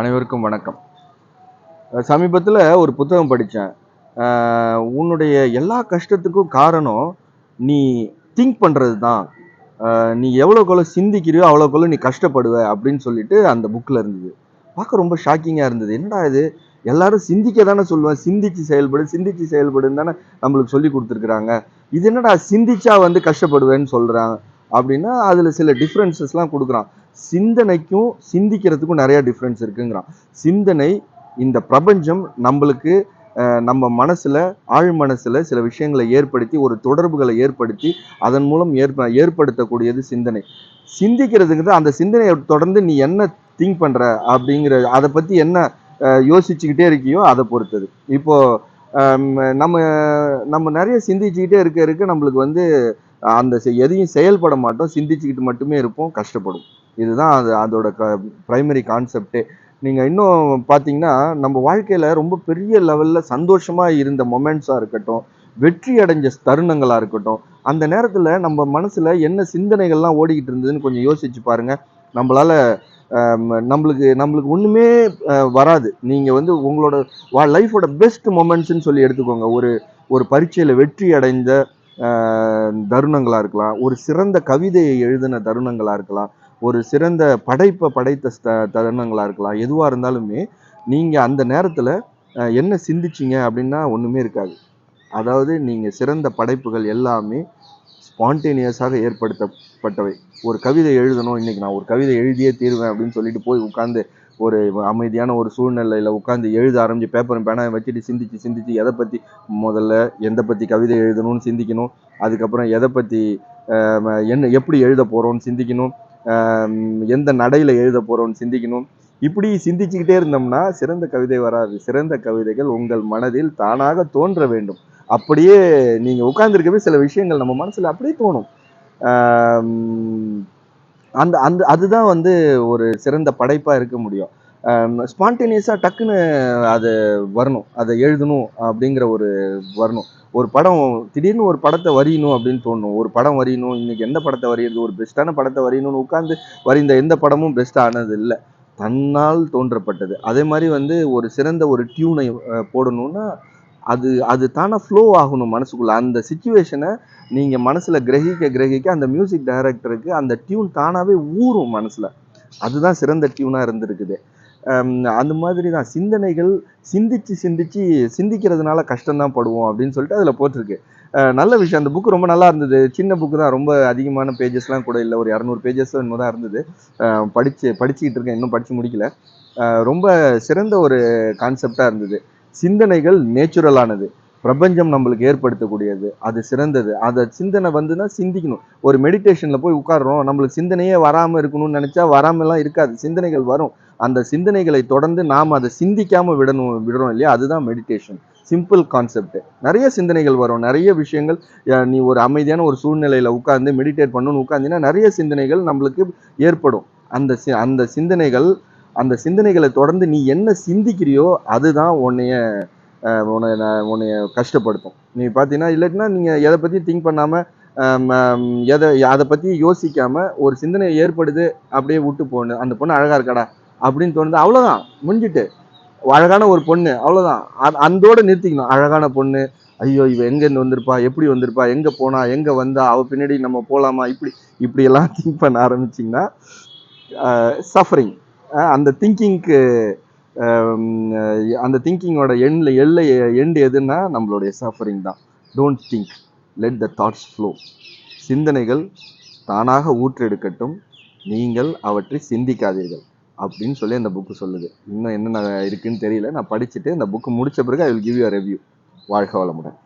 அனைவருக்கும் வணக்கம். சமீபத்தில் ஒரு புத்தகம் படித்தேன் உன்னுடைய எல்லா கஷ்டத்துக்கும் காரணம் நீ திங்க் பண்ணுறது தான் நீ எவ்வளோக்குள்ள சிந்திக்கிறியோ அவ்வளோக்குள்ள நீ கஷ்டப்படுவ அப்படின்னு சொல்லிட்டு அந்த புக்கில் இருந்தது. பார்க்க ரொம்ப ஷாக்கிங்காக இருந்தது. என்னடா இது? எல்லாரும் சிந்திக்க தானே சொல்லுவேன் சிந்திச்சு செயல்படு சிந்திச்சு செயல்படுன்னு தானே நம்மளுக்கு சொல்லி கொடுத்துருக்குறாங்க. இது என்னடா? சிந்திச்சா வந்து கஷ்டப்படுவேன்னு சொல்கிறாங்க அப்படின்னா அதில் சில டிஃப்ரென்சஸ்லாம் கொடுக்குறான். சிந்தனைக்கும் சிந்திக்கிறதுக்கும் நிறைய டிஃப்ரென்ஸ் இருக்குங்கிறான். சிந்தனை இந்த பிரபஞ்சம் நம்மளுக்கு நம்ம மனசில் ஆழ் மனசில் சில விஷயங்களை ஏற்படுத்தி ஒரு தொடர்புகளை ஏற்படுத்தி அதன் மூலம் ஏற்ப ஏற்படுத்தக்கூடியது சிந்தனை. சிந்திக்கிறதுங்கிறது அந்த சிந்தனையை தொடர்ந்து நீ என்ன திங்க் பண்ணுற அப்படிங்கிற அதை பற்றி என்ன யோசிச்சுக்கிட்டே இருக்கியோ அதை பொறுத்தது. இப்போது நம்ம நம்ம நிறைய சிந்திச்சுக்கிட்டே இருக்க இருக்க நம்மளுக்கு வந்து அந்த செ- எதையும் செயல்பட மாட்டோம் சிந்திச்சுக்கிட்டு மட்டுமே இருப்போம் கஷ்டப்படும். இதுதான் அது அதோட க ப்ரைமரி கான்செப்டே நீங்கள் இன்னும் பார்த்தீங்கன்னா நம்ம வாழ்க்கையில் ரொம்ப பெரிய லெவலில் சந்தோஷமாக இருந்த மொமெண்ட்ஸாக இருக்கட்டும் வெற்றி அடைஞ்ச தருணங்களாக இருக்கட்டும் அந்த நேரத்தில் நம்ம மனசில் என்ன சிந்தனைகள்லாம் ஓடிக்கிட்டு இருந்ததுன்னு கொஞ்சம் யோசிச்சு பாருங்கள் நம்மளால் நம்மளுக்கு நம்மளுக்கு ஒன்றுமே வராது. நீங்கள் வந்து உங்களோட வா லைஃபோட பெஸ்ட் மொமெண்ட்ஸ்ன்னு சொல்லி எடுத்துக்கோங்க. ஒரு ஒரு பரீட்சையில் வெற்றி அடைந்த தருணங்களாக இருக்கலாம். ஒரு சிறந்த கவிதையை எழுதின தருணங்களாக இருக்கலாம். ஒரு சிறந்த படைப்பை படைத்த த தருணங்களாக இருக்கலாம். எதுவாக இருந்தாலுமே நீங்கள் அந்த நேரத்தில் என்ன சிந்திச்சீங்க அப்படின்னா ஒன்றுமே இருக்காது. அதாவது நீங்கள் சிறந்த படைப்புகள் எல்லாமே ஸ்பான்டேனியஸாக ஏற்படுத்தப்பட்டவை. ஒரு கவிதை எழுதணும் இன்னைக்கு நான் ஒரு கவிதை எழுதியே தீருவேன் அப்படின்னு சொல்லிட்டு போய் உட்காந்து ஒரு அமைதியான ஒரு சூழ்நிலையில் உட்காந்து எழுத ஆரம்பிச்சு பேப்பரும் பேனா வச்சுட்டு சிந்திச்சு சிந்திச்சு எதை பற்றி முதல்ல எதை பற்றி கவிதை எழுதணும்னு சிந்திக்கணும் அதுக்கப்புறம் எதை பற்றி என்ன எப்படி எழுத போகிறோம்னு சிந்திக்கணும் எந்த நடையில் எழுத போகிறோம்னு சிந்திக்கணும். இப்படி சிந்திச்சுக்கிட்டே இருந்தோம்னா சிறந்த கவிதை வராது. சிறந்த கவிதைகள் உங்கள் மனதில் தானாக தோன்ற வேண்டும். அப்படியே நீங்கள் உட்கார்ந்துருக்கவே சில விஷயங்கள் நம்ம மனசில் அப்படியே தோணும். அந்த அந்த அதுதான் வந்து ஒரு சிறந்த படைப்பாக இருக்க முடியும். ஸ்பான்டேனியஸாக டக்குன்னு அது வரணும். அதை எழுதணும் அப்படிங்கிற ஒரு வரணும். ஒரு படம் திடீர்னு ஒரு படத்தை வரையணும் அப்படின்னு தோணும். ஒரு படம் வரையணும். இன்னைக்கு எந்த படத்தை வரையிறது? ஒரு பெஸ்ட்டான படத்தை வரையணும்னு உட்காந்து வரைந்த எந்த படமும் பெஸ்ட்டானது இல்லை. தன்னால் தோன்றப்பட்டது. அதே மாதிரி வந்து ஒரு சிறந்த ஒரு டியூனை போடணும்னா அது அது தானே ஃப்ளோ ஆகணும் மனசுக்குள்ள. அந்த சுச்சுவேஷனை நீங்கள் மனசில் கிரகிக்க கிரகிக்க அந்த மியூசிக் டைரக்டருக்கு அந்த டியூன் தானாகவே ஊறும் மனசில். அதுதான் சிறந்த டியூனாக இருந்திருக்குது. அந்த மாதிரி தான் சிந்தனைகள் சிந்திச்சு சிந்திச்சு சிந்திக்கிறதுனால கஷ்டம்தான் படுவோம் அப்படின்னு சொல்லிட்டு அதில் போட்டிருக்கு. நல்ல விஷயம். அந்த புக்கு ரொம்ப நல்லா இருந்தது. சின்ன புக்கு தான். ரொம்ப அதிகமான பேஜஸ்லாம் கூட இல்லை. ஒரு இரநூறு பேஜஸ் என்னமோ தான் இருந்தது. படித்து படிச்சு படிச்சுக்கிட்டு இருக்கேன். இன்னும் படித்து முடிக்கல. ரொம்ப சிறந்த ஒரு கான்செப்டாக இருந்தது. சிந்தனைகள் நேச்சுரலானது பிரபஞ்சம் நம்மளுக்கு ஏற்படுத்தக்கூடியது. அது சிறந்தது. அதை சிந்தனை வந்துன்னா சிந்திக்கணும். ஒரு மெடிடேஷனில் போய் உட்கார்றோம். நம்மளுக்கு சிந்தனையே வராமல் இருக்கணும்னு நினச்சா வராமலாம் இருக்காது. சிந்தனைகள் வரும். அந்த சிந்தனைகளை தொடர்ந்து நாம் அதை சிந்திக்காமல் விடணும் விடுறோம் இல்லையா? அதுதான் மெடிடேஷன் சிம்பிள் கான்செப்ட் நிறைய சிந்தனைகள் வரும். நிறைய விஷயங்கள் நீ ஒரு அமைதியான ஒரு சூழ்நிலையில் உட்கார்ந்து மெடிடேட் பண்ணணும்னு உட்கார்ந்தீங்கன்னா நிறைய சிந்தனைகள் நம்மளுக்கு ஏற்படும். அந்த சி- அந்த சிந்தனைகள் அந்த சிந்தனைகளை தொடர்ந்து நீ என்ன சிந்திக்கிறியோ அதுதான் உன்னைய உன்னை நான் உன்னைய கஷ்டப்படுத்தும். நீ பார்த்தீங்கன்னா இல்லாட்டினா நீங்கள் எதை பற்றி திங்க் பண்ணாமல் எதை அதை பற்றி யோசிக்காமல் ஒரு சிந்தனை ஏற்படுது அப்படியே விட்டு போகணும் அந்த பொண்ணு அழகாக இருக்காடா? அப்படின்னு தோணுது. அவ்வளோதான் முடிஞ்சிட்டு. அழகான ஒரு பொண்ணு. அவ்வளோதான் அது அந்தோடு நிறுத்திக்கணும். அழகான பொண்ணு. ஐயோ இவ எங்கேருந்து வந்திருப்பா? எப்படி வந்திருப்பா? எங்கே போனா? எங்கே வந்தா? அவள் பின்னாடி நம்ம போகலாமா இப்படி இப்படியெல்லாம் திங்க் பண்ண ஆரம்பிச்சிங்கன்னா சஃபரிங் அந்த திங்கிங்க்கு அந்த திங்கிங்கோட எண்ணில் எல்லை எண்டு எதுன்னா நம்மளுடைய சஃபரிங் தான். Don't think let the thoughts flow சிந்தனைகள் தானாக ஊற்றெடுக்கட்டும். நீங்கள் அவற்றை சிந்திக்காதீர்கள். அப்படின்னு சொல்லி அந்த புக்கு சொல்லுது. இன்னும் என்னென்ன இருக்குன்னு தெரியல. நான் படிச்சுட்டு அந்த புக்கு முடிச்ச பிறகு I will give you review வாழ்க வளமுடன்.